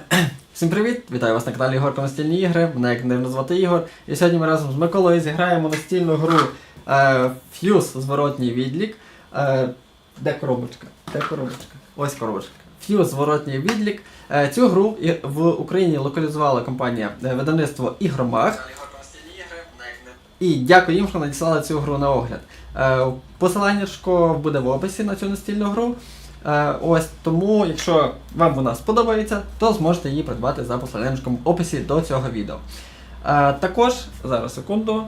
Всім привіт! Вітаю вас на каналі Ігор Настільні ігри. Мене як дивно звати Ігор. І сьогодні ми разом з Миколою зіграємо настільну гру е, Fuse зворотній відлік. Е, де коробочка? Де коробочка? Ось коробочка. Fuse зворотній відлік. Е, цю гру в Україні локалізувала компанія е, видавництво Ігромаг. І дякую їм, що надіслали цю гру на огляд. Е, посилання буде в описі на цю настільну гру. Е, ось тому, якщо вам вона сподобається, то зможете її придбати за посиланням в описі до цього відео. Е, також, зараз секунду.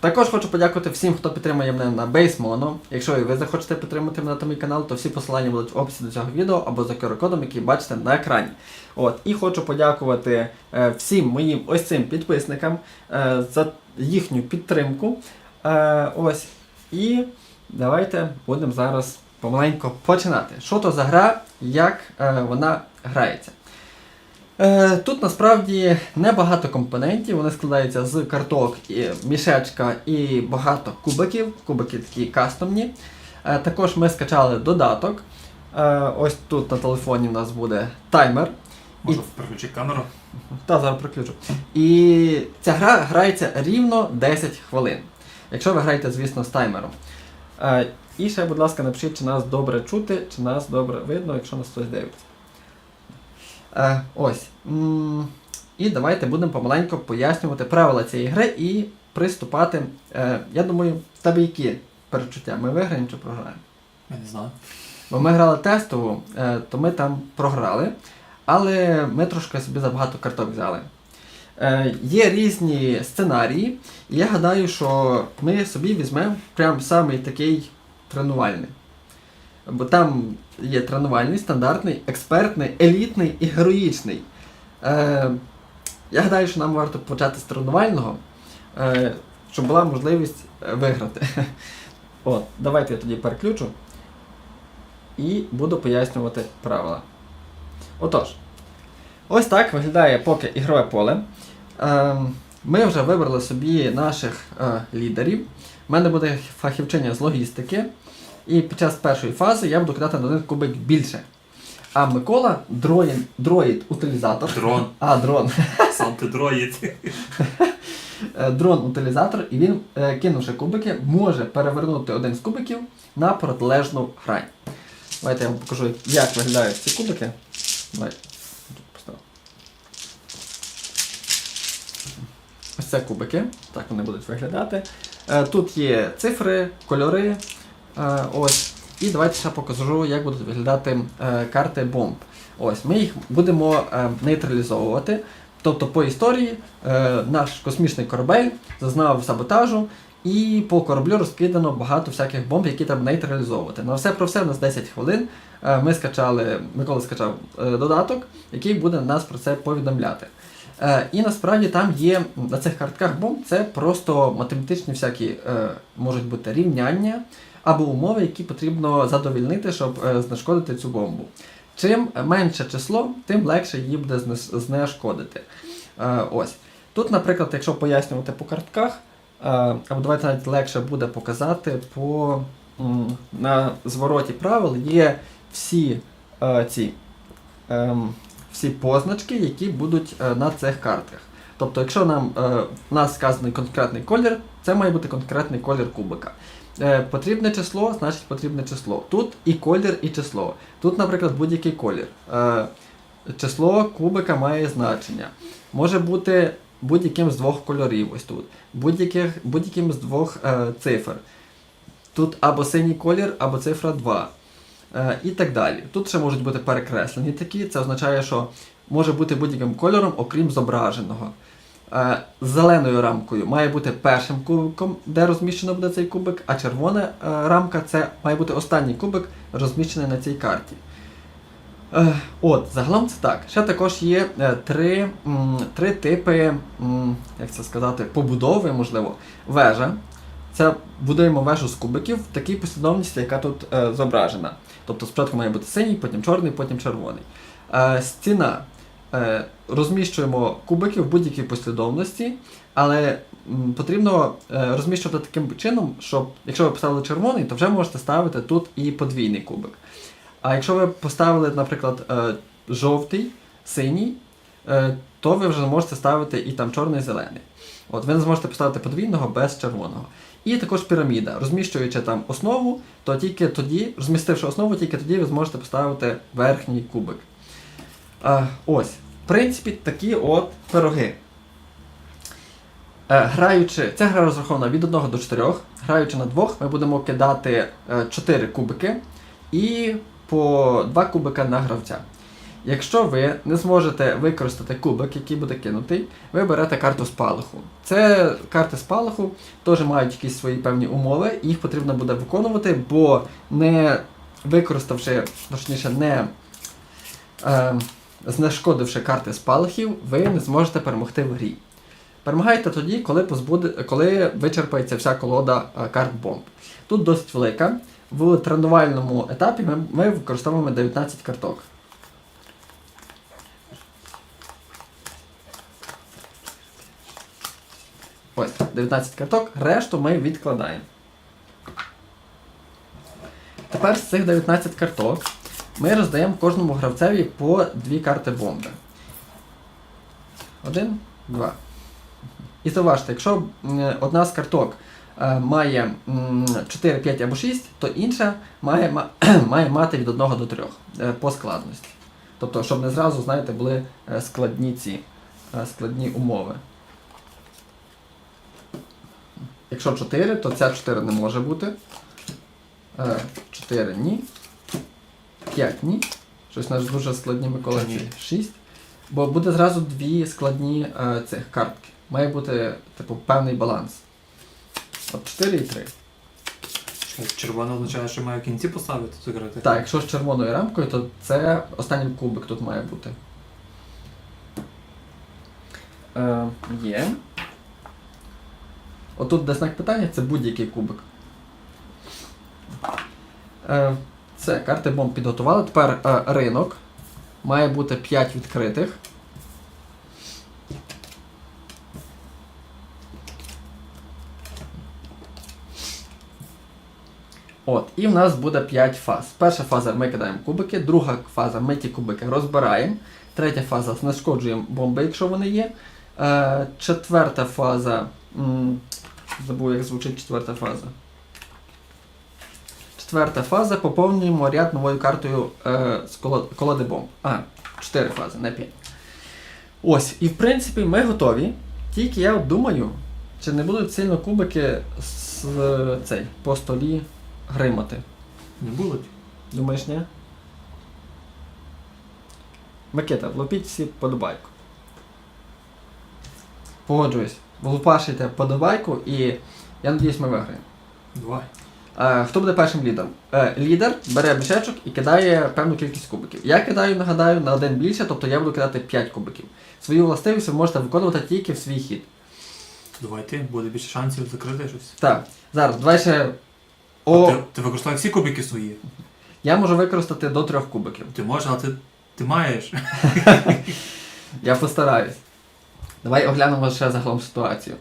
Також хочу подякувати всім, хто підтримує мене на BaseMono. Якщо і ви захочете підтримати мене на мій канал, то всі посилання будуть в описі до цього відео або за QR-кодом, який бачите на екрані. От, і хочу подякувати е, всім моїм ось цим підписникам е, за їхню підтримку. Е, ось. І давайте будемо зараз помаленько починати. Що то за гра, як е, вона грається. Е, Тут насправді небагато компонентів, вони складаються з карток, мішечка і багато кубиків. Кубики такі кастомні. Е, Також ми скачали додаток. Е, Ось тут на телефоні у нас буде таймер. Можу переключити камеру. Та зараз приключу. І ця гра грається рівно 10 хвилин. Якщо ви граєте, звісно, з таймером. І ще, будь ласка, напишіть, чи нас добре чути, чи нас добре видно, якщо нас хтось дивиться. Е, ось. І давайте будемо помаленьку пояснювати правила цієї гри і приступати. Е, я думаю, в тебе які перечуття? Ми виграємо чи програємо? Я не знаю. Бо ми грали тестову, е, то ми там програли, але ми трошки собі забагато карток взяли. Е, Є різні сценарії, і я гадаю, що ми собі візьмемо прям самий такий тренувальний. Бо там є тренувальний, стандартний, експертний, елітний і героїчний. Е, я гадаю, що нам варто почати з тренувального, е, щоб була можливість е, виграти. От, давайте я тоді переключу і буду пояснювати правила. Отож, ось так виглядає поки ігрове поле. Ем, Ми вже вибрали собі наших е, лідерів. У мене буде фахівчиня з логістики. І під час першої фази я буду кидати на один кубик більше. А Микола дроїд, дроїд утилізатор. Дрон. А, дрон. Сам ти дроїд. Е, дрон-утилізатор, і він, е, кинувши кубики, може перевернути один з кубиків на протилежну грань. Давайте я вам покажу, як виглядають ці кубики. Давай. Ось це кубики. Так вони будуть виглядати. Е, Тут є цифри, кольори. Е, Ось. І давайте ще покажу, як будуть виглядати е, карти бомб. Ось, ми їх будемо е, нейтралізовувати. Тобто по історії наш космічний корабель зазнав саботажу, і по кораблю розкидано багато всяких бомб, які треба нейтралізовувати. На все про все у нас 10 хвилин. Ми скачали, Микола скачав додаток, який буде нас про це повідомляти. І насправді там є на цих картках бомб це просто математичні всякі можуть бути рівняння або умови, які потрібно задовільнити, щоб е, знешкодити цю бомбу. Чим менше число, тим легше її буде знешкодити. Е, ось. Тут, наприклад, якщо пояснювати по картках, е, або давайте навіть легше буде показати по на звороті правил є всі ці ем, всі позначки, які будуть на цих картках. Тобто, якщо нам в нас сказаний конкретний колір, це має бути конкретний колір кубика. Е, потрібне число, значить потрібне число. Тут і колір, і число. Тут, наприклад, будь-який колір. Е, число кубика має значення. Може бути будь-яким з двох кольорів, ось тут. Будь-яким з двох е, цифр. Тут або синій колір, або цифра 2. Е, і так далі. Тут ще можуть бути перекреслені такі, це означає, що може бути будь-яким кольором, окрім зображеного. Е, зеленою рамкою має бути першим кубиком, де розміщено буде цей кубик, а червона е, рамка це має бути останній кубик, розміщений на цій карті. Е, от, загалом це так. Ще також є три, три типи, як це сказати, побудови, можливо, вежа. Це будуємо вежу з кубиків в такій послідовності, яка тут зображена. Тобто спочатку має бути синій, потім чорний, потім червоний. Стіна. Е, розміщуємо кубики в будь-якій послідовності, але потрібно е, розміщувати таким чином, щоб якщо ви поставили червоний, то вже можете ставити тут і подвійний кубик. А якщо ви поставили, наприклад, е, жовтий, синій, то ви вже можете ставити і там чорний, зелений. От ви не зможете поставити подвійного без червоного. І також піраміда. Розміщуючи там основу, то тільки тоді, розмістивши основу, тільки тоді ви зможете поставити верхній кубик. А, ось, в принципі, такі от пироги. Е, граючи, ця гра розрахована від 1 до 4. Граючи на двох, ми будемо кидати 4 кубики і по 2 кубика на гравця. Якщо ви не зможете використати кубик, який буде кинутий, ви берете карту спалаху. Це карти спалаху теж мають якісь свої певні умови, їх потрібно буде виконувати, бо не використавши, точніше, не е, знешкодивши карти спалахів, ви не зможете перемогти в грі. Перемагаєте тоді, коли, позбуде, коли вичерпається вся колода е, карт бомб. Тут досить велика. В тренувальному етапі ми, ми використовуємо 19 карток. Ось, 19 карток, решту ми відкладаємо. Тепер з цих 19 карток ми роздаємо кожному гравцеві по дві карти бомби. Один, два. І зауважте, якщо одна з карток е, має 4, 5 або 6, то інша має, має мати від 1 до 3 е, по складності. Тобто, щоб не зразу, знаєте, були е, складні ці складні умови. Якщо 4, то ця 4 не може бути. Е, 4 ні. 5 ні. Щось у нас дуже складні Микола. Ні. 6. Бо буде зразу дві складні е, цих картки. Має бути, типу, певний баланс. От 4 і 3. Що, Червоне означає, що маю в кінці поставити цю грати? Так, якщо з червоною рамкою, то це останній кубик тут має бути. Е, є. Отут де знак питання, це будь-який кубик. Е, це карти бомб підготували. Тепер е, ринок. Має бути 5 відкритих. От, і в нас буде 5 фаз. Перша фаза ми кидаємо кубики, друга фаза ми ті кубики розбираємо. Третя фаза знешкоджуємо бомби, якщо вони є. Е, четверта фаза. Забув, як звучить четверта фаза. Четверта фаза поповнюємо ряд новою картою е, з коло- колоди бомб. А, 4 фази, не 5. Ось, і в принципі ми готові. Тільки я думаю, чи не будуть сильно кубики з цей, по столі гримати. Не будуть. Думаєш, ні? Микита, влупіть всі подобайку. Погоджуюсь. Влупашите подобайку і я надіюсь, ми виграємо. Давай. Е, хто буде першим лідером? Е, лідер бере мішечок і кидає певну кількість кубиків. Я кидаю, нагадаю, на один більше, тобто я буду кидати 5 кубиків. Свою властивість ви можете виконувати тільки в свій хід. Давай ти, буде більше шансів закрити щось. Так, зараз, давай ще. О, Ти, ти використовуй всі кубики свої. я можу використати до трьох кубиків. Ти можеш, але ти, ти маєш. Я постараюсь. Давай оглянемо ще загалом ситуацію.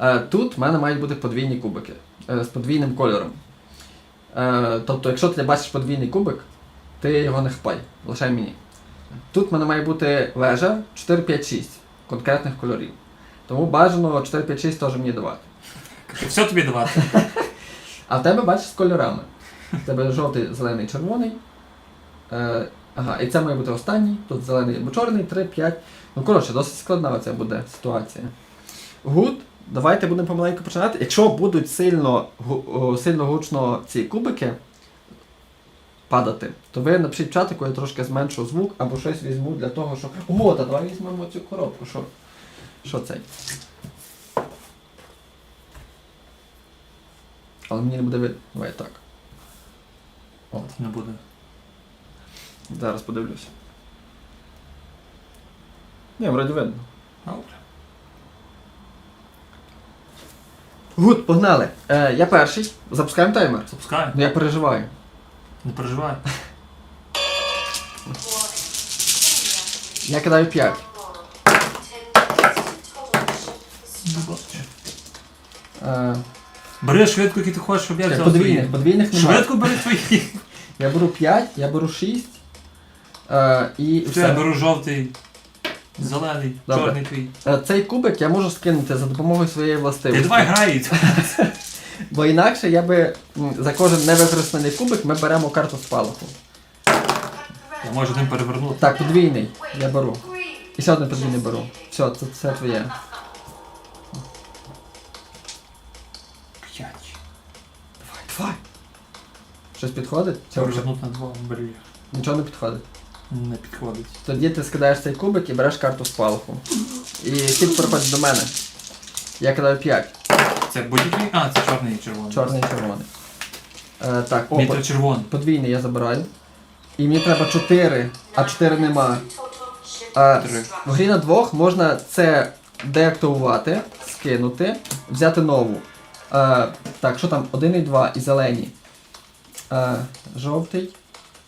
Е, тут в мене мають бути подвійні кубики з подвійним кольором. Е, тобто, якщо ти бачиш подвійний кубик, ти його не хпай, лишай мені. Тут в мене має бути вежа 4, 5, 6 конкретних кольорів. Тому бажано 4, 5, 6 теж мені давати. Все тобі давати. А в тебе бачиш з кольорами. В тебе жовтий, зелений, червоний. Е, ага, і це має бути останній. Тут зелений або чорний, 3, 5. Ну, коротше, досить складна оця буде ситуація. Гуд, давайте будемо помаленьку починати. Якщо будуть сильно, сильно гучно ці кубики падати, то ви напишіть в чатику, я трошки зменшу звук або щось візьму для того, щоб. О, та давай візьмемо цю коробку. Що, що це? Але мені не буде видно. Давай так. От. Не буде. Зараз подивлюся. Ні, вроді видно. Добре. Гуд, погнали. Е, я перший. Запускаємо таймер. Запускай. Ну я переживаю. Не переживай. Я кидаю 5. Е, Бери швидко, які ти хочеш, щоб я взяв подвійних, твої. подвійних немає. Швидко бери твої. Я беру 5, я беру 6. Е, і Все, все. я беру жовтий, зелений, Добре. чорний твій. Е, цей кубик я можу скинути за допомогою своєї Ти властивості. давай грай. Бо інакше я би м, за кожен невикористаний кубик ми беремо карту спалаху. Я можу один перевернути. Так, подвійний я беру. І ще один подвійний беру. Все, це, це твоє. П'ять. Давай, давай. Щось підходить? Вже Перевернути на два бери. нічого не підходить? Не підходить. Тоді ти скидаєш цей кубик і береш карту спалаху. І хід переходить до мене. Я кидаю 5. Це будь-який? А, це чорний і червоний. Чорний і червоний. Е, так, о, Мій по- то червоний. подвійний я забираю. І мені треба 4, а 4 нема. А, Три. в грі на двох можна це деактивувати, скинути, взяти нову. Е, так, що там? 1 і 2 і зелені. Е, жовтий.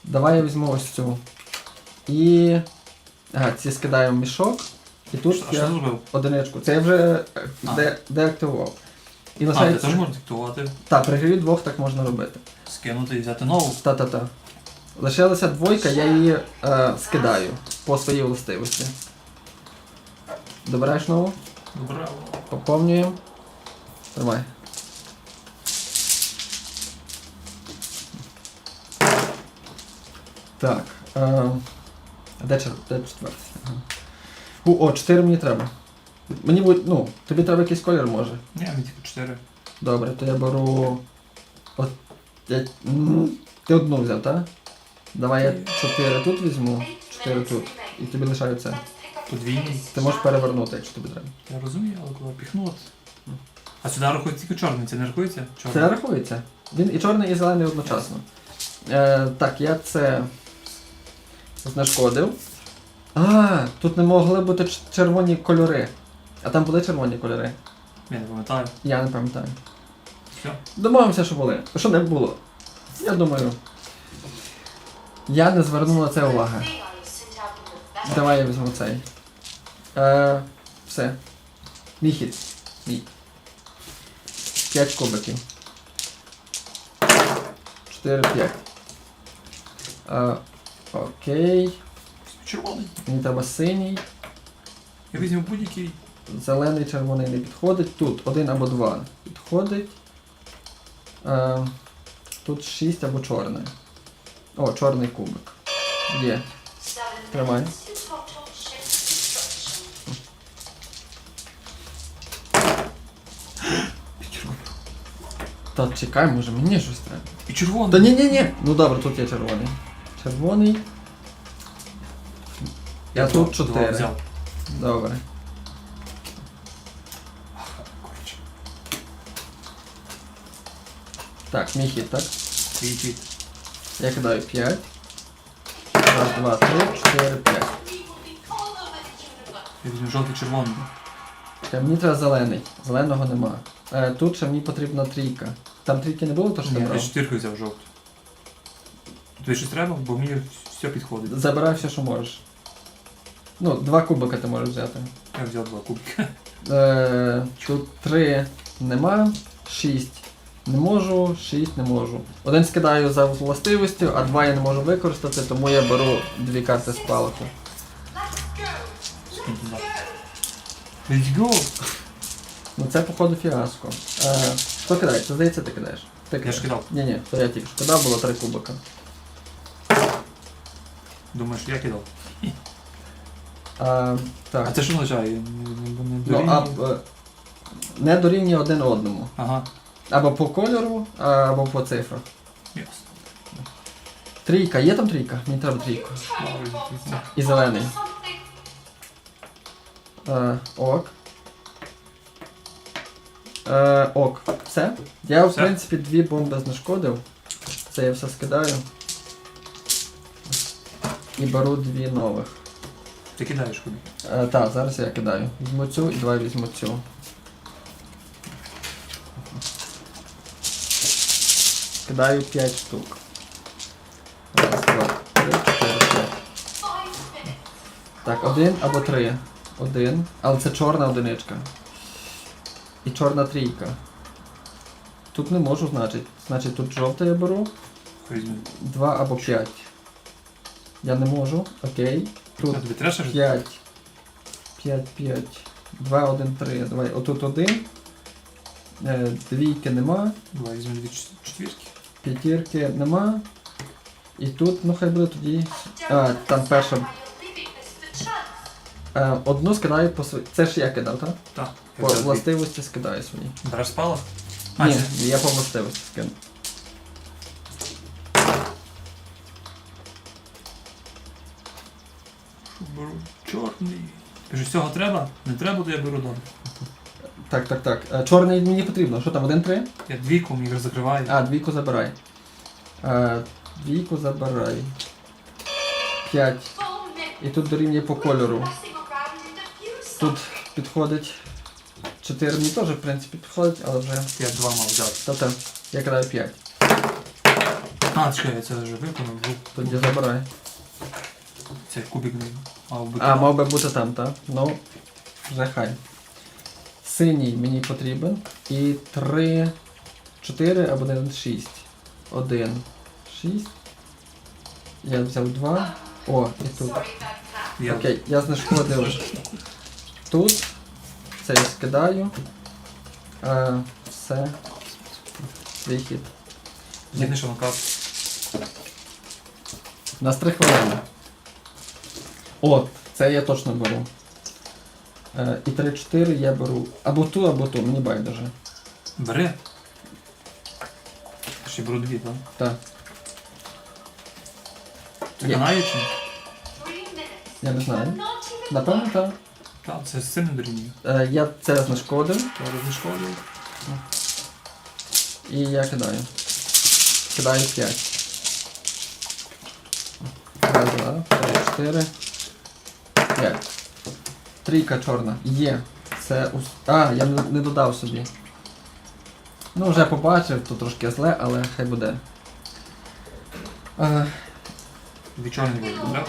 Давай я візьму ось цю. І. Ага, ці скидаю в мішок. І тут А що я зробив? одиничку. Це я вже е, А. де, деактивував. І А, ти лишається. теж можеш диктувати, Так, при грі двох так можна робити. скинути і взяти нову. Та-та-та. Лишилася двойка, я її е, скидаю по своїй властивості. Добираєш нову, Браво. поповнюємо. Тримай. Так. Е, а де, чер... де четвертий? Ага. О, 4 мені треба. Мені буде, ну, тобі треба якийсь колір може. Ні, мені тільки чотири. Добре, то я беру. От, я... Ти одну взяв, так? Давай я 4 тут візьму, 4 тут. І тобі лишаю це. Подвійний. Ти можеш перевернути, якщо тобі треба. Я розумію, але коли піхнути. А сюди рахується тільки чорний, це не рахується? Це рахується. Він і чорний, і зелений одночасно. Е, так, я це знешкодив. А, тут не могли бути червоні кольори. А там були червоні кольори. Я не пам'ятаю. Я не пам'ятаю. Все. Домовимося, що були. Що не було. Я думаю. Я не звернув на це уваги. Давай я візьму цей. Е, все. Мій хід. Мій. П'ять кубиків. 4-5. Е, окей. Червоний. Мені треба синій. Я візьму будь-який. Зелений, червоний не підходить. Тут один або два підходить. Е, тут шість або чорний. О, чорний кубик. Є. Тримай. Та чекай, може мені щось треба. І червоний. Та ні, ні, ні. Ну добре, тут є червоний. Червоний. Я два- тут два чотири. взяв. Добре. Коротше. Так, мій хід, так? Твій хід. Я кидаю 5. Раз, два, три, чотири, п'ять. Я візьму жовтий червоний. Чекай, мені треба зелений. Зеленого нема. Е, тут ще мені потрібна трійка. Там трійки не було, то що ти Ні, я брав? чотирку взяв жовту. Тобі щось треба, бо мені все підходить. Забирай все, що можеш. Ну, два кубика ти можеш взяти. Я взяв два кубики. Е, тут три нема, шість не можу, шість не можу. Один скидаю за властивістю, а два я не можу використати, тому я беру дві карти спалаху. Скинь. Let's go! Ну це походу фіаско. Е, хто кидає? Це здається, ти кидаєш. Ти Я ж кидав. Ні, ні, то я тільки що кидав, було три кубика. Думаєш, я кидав. А, А так. це що означає? Не, не, не Ну, а, дорівнює? е, не дорівнює один одному. Ага, Або по кольору, а, або по цифрах. ясно. Трійка, є там трійка? Мені треба трійку. І зелений. Е, ок. Е, ок. Все. Я, в Все? принципі, дві бомби знешкодив. Це я все скидаю. І беру дві нових. Ти кидаєш куди? Е, так, зараз я кидаю. Візьму цю і давай візьму цю. Кидаю 5 штук. Раз, два, три, чотири, п'ять. Так, один або три. Один. Але це чорна одиничка. І чорна трійка. Тут не можу, значить. Значить тут жовте я беру. 2 або 5. Я не можу. Окей. Тут тобі треба ж? 5. 5, 5. 2, 1, 3. Давай. Отут 1. Е, двійки нема. Давай візьмемо дві чет- четвірки. П'ятірки нема. І тут, ну хай буде тоді. А, там перша. Е, одну скидаю по своїй. Це ж я кидав, так? Так. По властивості скидаю свої. Береш спала? А, Ні, ні. я по властивості скину. Беру чорний. Кажу, з цього треба? Не треба, то я беру добре. Так, так, так. Е, Чорний мені потрібно. Що там, 1-3? Я двійку, мені їх закриваю. А, двійку забирай. Е, двійку забирай. 5. І тут дорівнює по кольору. Тут підходить. 4 мені теж, в принципі, підходить, але вже. Я два мав взяти. Та-та, я кидаю 5. А, чекай, я це вже виконав. Тоді забирай. Цей кубик не мав бути. А, мав би бути там, так? Ну, вже хай. Синій мені потрібен. І 3, 4 або 1, 6. 1, 6. Я взяв 2. О, і тут. Я Окей, я знешкодив тут. Це я скидаю. Е, все. Свій хід. Єдине, що наказ. У нас 3 хвилини. О, це я точно беру. Е, І 3-4 я беру або ту, або ту, мені байдуже. Бери. Ще беру дві, так? Так. Ти Є. канає? Я не знаю. Напевно, так. Так, це сильно дорівнює. Е, я це знешкодив То розмішковує. і я кидаю. Кидаю 5. 2, 3, 4, Є. Трійка чорна. Є. Це ус... А, я не додав собі. Ну, вже побачив, то трошки зле, але хай буде. Е, буде, так?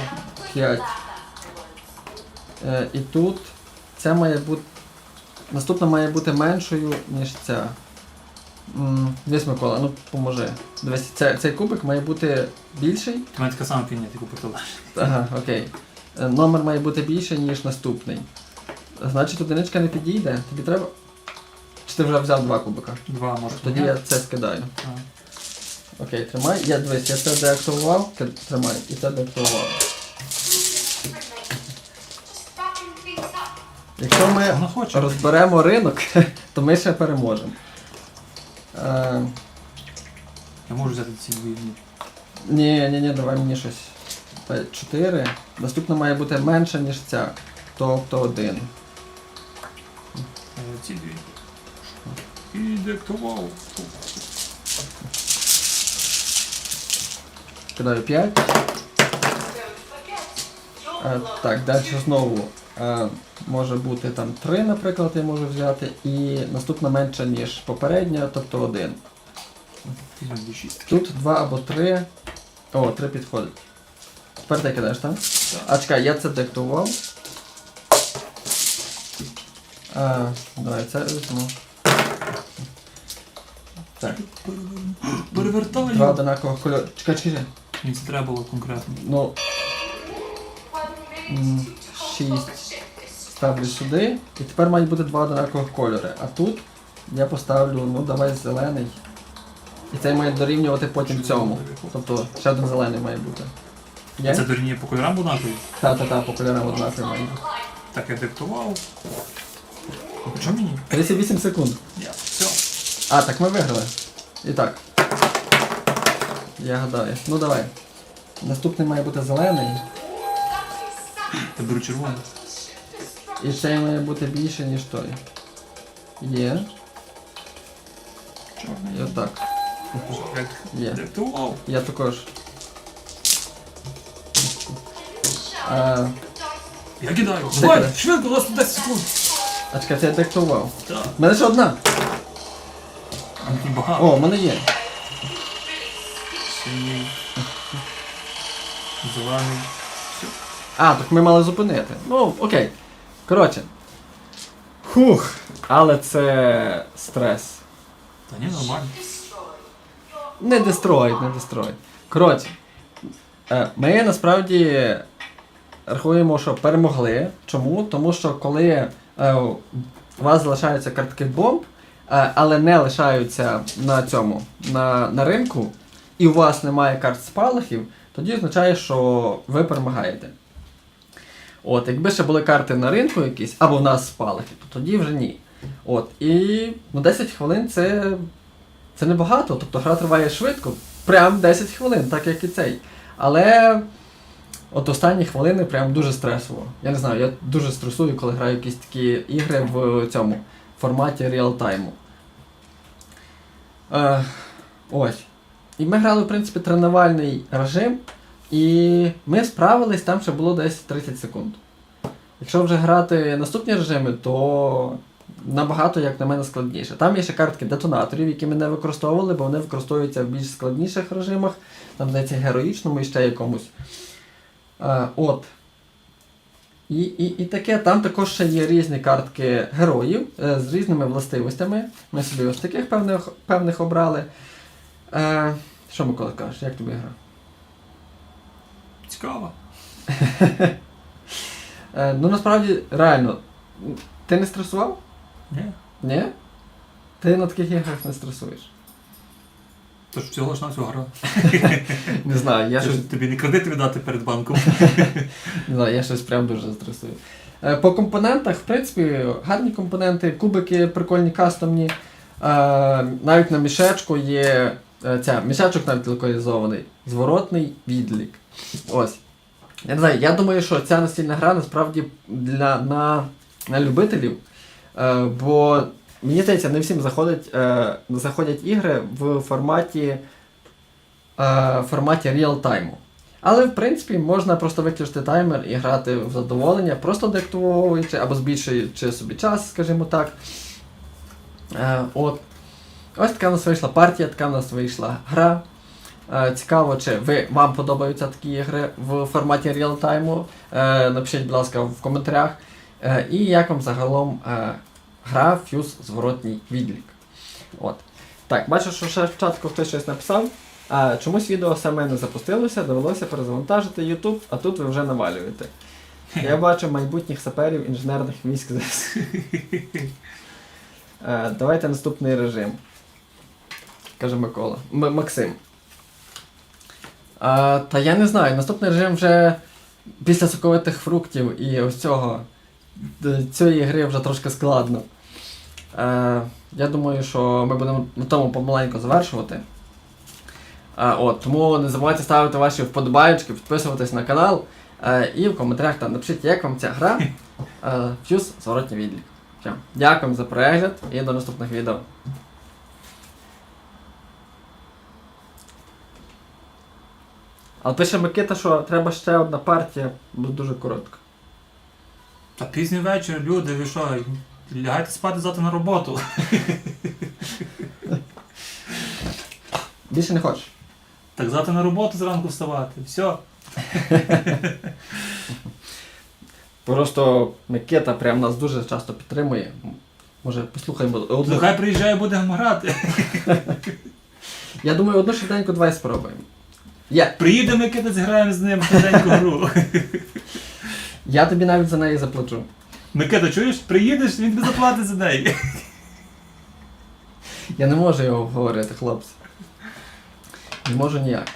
П'ять. Е, і тут ця має бути... Наступна має бути меншою, ніж ця. Десь Микола, ну поможи. Дивись, цей кубик має бути більший. Ти сам така ти купив Ага, окей. Е, Номер має бути більший, ніж наступний. Значить, одиничка не підійде. Тобі треба. Чи ти вже взяв два кубика? Два може. Тоді я це скидаю. А. Окей, тримай. Я дивись, я це деактивував. Тримай. І це деактивував. Якщо ми розберемо ринок, то ми ще переможемо. Е, Я можу взяти ці дві ні, ні, ні, давай мені щось. 4. Наступна має бути менша, ніж ця. Тобто один. Е, Ці дві. І деактував. Кидаю 5. Е, так, далі знову е, може бути там 3, наприклад, я можу взяти. І наступна менша, ніж попередня, тобто 1. Візьмемо дві шістки. Тут 2 або 3. О, 3 підходить. Тепер ти кидаєш, так? Так. А чекай, я це диктував. А, давай це візьму. Так, два одинакових кольору. Чекай, чекай. чекай. Мені це треба було конкретно. Ну, м, 6 ставлю сюди. І тепер мають бути два одинакових кольори. А тут я поставлю, ну давай зелений. І цей має дорівнювати потім цьому. Тобто ще один зелений має бути. Є? Це дорівнює по кольорам однакові? Та-та-та, по кольорам однакові має. Так, я диктував. Чому мені? 38 секунд. Я. Все. А, так ми виграли. І так. Я гадаю. Ну давай. Наступний має бути зелений. Я беру червоний. І цей має бути більше, ніж той. Є. Чорний. І отак. Є. Диктував. Я також. А, Я кидаю. Давай, швидко, у нас 10 секунд. а чекай, це я диктував. Так. У мене ще одна. А не багато. О, у мене є. Синій. Зелений. А, так ми мали зупинити. Ну, окей. Коротше. Хух. Але це стрес. Та ні, нормально. Не дестроїть, не дестроїть. Коротше, е, ми насправді рахуємо, що перемогли. Чому? Тому що коли е, у вас залишаються картки бомб, е, але не лишаються на цьому, на, на ринку, і у вас немає карт спалахів, тоді означає, що ви перемагаєте. От, якби ще були карти на ринку якісь, або в нас спалахи, то тоді вже ні. От, і ну, 10 хвилин це це небагато, тобто гра триває швидко, прям 10 хвилин, так як і цей. Але от останні хвилини прям дуже стресово. Я не знаю, я дуже стресую, коли граю якісь такі ігри в цьому форматі реалтайму. Е, ось. І ми грали, в принципі, тренувальний режим, і ми справились, там ще було десь 30 секунд. Якщо вже грати наступні режими, то набагато, як на мене, складніше. Там є ще картки детонаторів, які ми не використовували, бо вони використовуються в більш складніших режимах, там, здається, героїчному і ще якомусь. Е, от. І, і, і таке, там також ще є різні картки героїв е, з різними властивостями. Ми собі ось таких певних, певних обрали. Е, що Микола кажеш, як тобі гра? Цікаво. Е, ну насправді, реально, ти не стресував? Ні? Ні? Ти на таких іграх не стресуєш. Тож всього ж на всю гра. Не знаю, я щось, ж тобі не кредит віддати перед банком. не знаю, я щось прям дуже стресую. Е, По компонентах, в принципі, гарні компоненти, кубики прикольні, кастомні. Е, Навіть на мішечку є е, ця, мішечок навіть локалізований, зворотний відлік. Ось. Я не знаю, я думаю, що ця настільна гра насправді для, на, на любителів. Е, бо мені здається, не всім заходять, е, заходять ігри в форматі, е, форматі реал-тайму. Але в принципі можна просто виключити таймер і грати в задоволення, просто деактивовуючи або збільшуючи собі час, скажімо так. Е, от. Ось така в нас вийшла партія, така в нас вийшла гра. Е, Цікаво, чи ви, вам подобаються такі ігри в форматі реал-тайму. Е, Напишіть, будь ласка, в коментарях. Е, І як вам загалом е, гра Fuse зворотній відлік. От. Так, бачу, що ще в чатку хтось щось написав. А, чомусь відео саме не запустилося, довелося перезавантажити YouTube, а тут ви вже навалюєте. Я бачу майбутніх саперів інженерних військ ЗСУ. Е, Давайте наступний режим. Каже Микола. М- Максим. А, та я не знаю, наступний режим вже після соковитих фруктів і ось цього. Цієї гри вже трошки складно. Е, я думаю, що ми будемо на тому помаленьку завершувати. Е, от, тому не забувайте ставити ваші вподобайки, підписуватись на канал. Е, і в коментарях там напишіть, як вам ця гра. Е, Фьюз зворотній відлік. Все. Дякую за перегляд і до наступних відео. Але пише Микита, що треба ще одна партія, бо дуже коротко. Та пізній вечір, люди, ви що, лягайте спати завтра на роботу. Більше не хочеш. Так завтра на роботу зранку вставати. Все. Просто Микита прям нас дуже часто підтримує. Може, послухаємо одну. Ну хай приїжджає, будемо грати. Я думаю, одну швиденько давай спробуємо. Я, Приїдемо і кидать, зіграємо з ним швиденьку гру. я тобі навіть за неї заплачу. Микита, чуєш, приїдеш, він тобі заплатить за неї. Я не можу його говорити, хлопці. Не можу ніяк.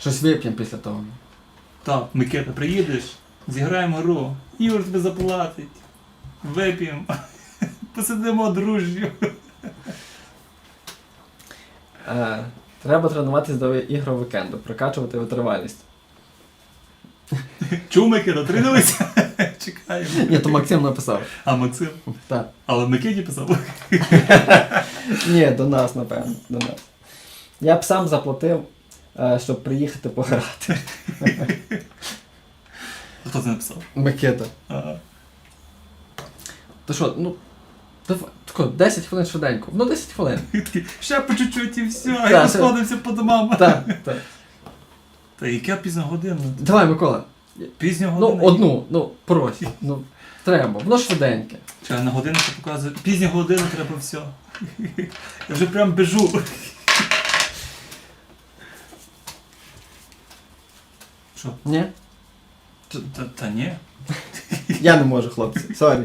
Щось вип'ємо після того. Так, Микита, приїдеш, зіграємо гру. Ігор тобі заплатить. Вип'ємо. Посидимо дружньо. Е, треба тренуватись до ігрового вікенду, прокачувати витривалість. Чув Микита. Чекаємо. Ні, то Максим написав. А Максим? Так. Але Микиті писав. Ні, до нас, напевно. До нас. Я б сам заплатив, е, щоб приїхати пограти. Хто це написав? Микита. Ага. То що, ну. давай, Тако, 10 хвилин швиденько. Ну 10 хвилин. Такий, Ще по чуть-чуть і все, Так, і розходимося по домам. Так, так. Та яка пізня година? Давай, Микола. Пізня Ну, година. одну, ну, прось. Ну, Треба, воно швиденьке. Чи на годинку показує. Пізня година треба все. Я вже прям біжу. Що? Ні? Та, та, та ні. Я не можу, хлопці. Сорі.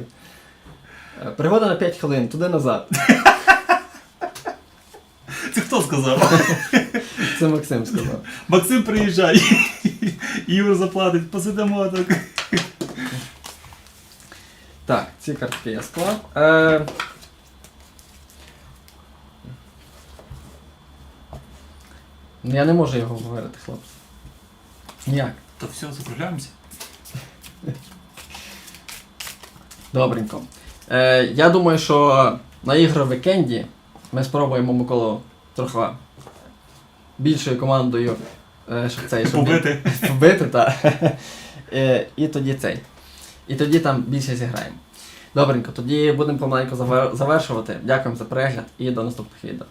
Е, Пригода на 5 хвилин, туди назад. Це хто сказав? Це Максим сказав. Максим приїжджає. Юр заплатить, посидимо так. Так, ці картки я склав. Е... Ну я не можу його говорити, хлопці. Ніяк. То все, заправляємося. Добренько. Е, я думаю, що на ігри в вікенді ми спробуємо Миколу трохи більшою командою, е, щоб цей щоб він- Побити. Вбити, так. Е, І тоді цей. І тоді там більше зіграємо. Добренько, тоді будемо помаленьку завер- завершувати. Дякуємо за перегляд і до наступних відео.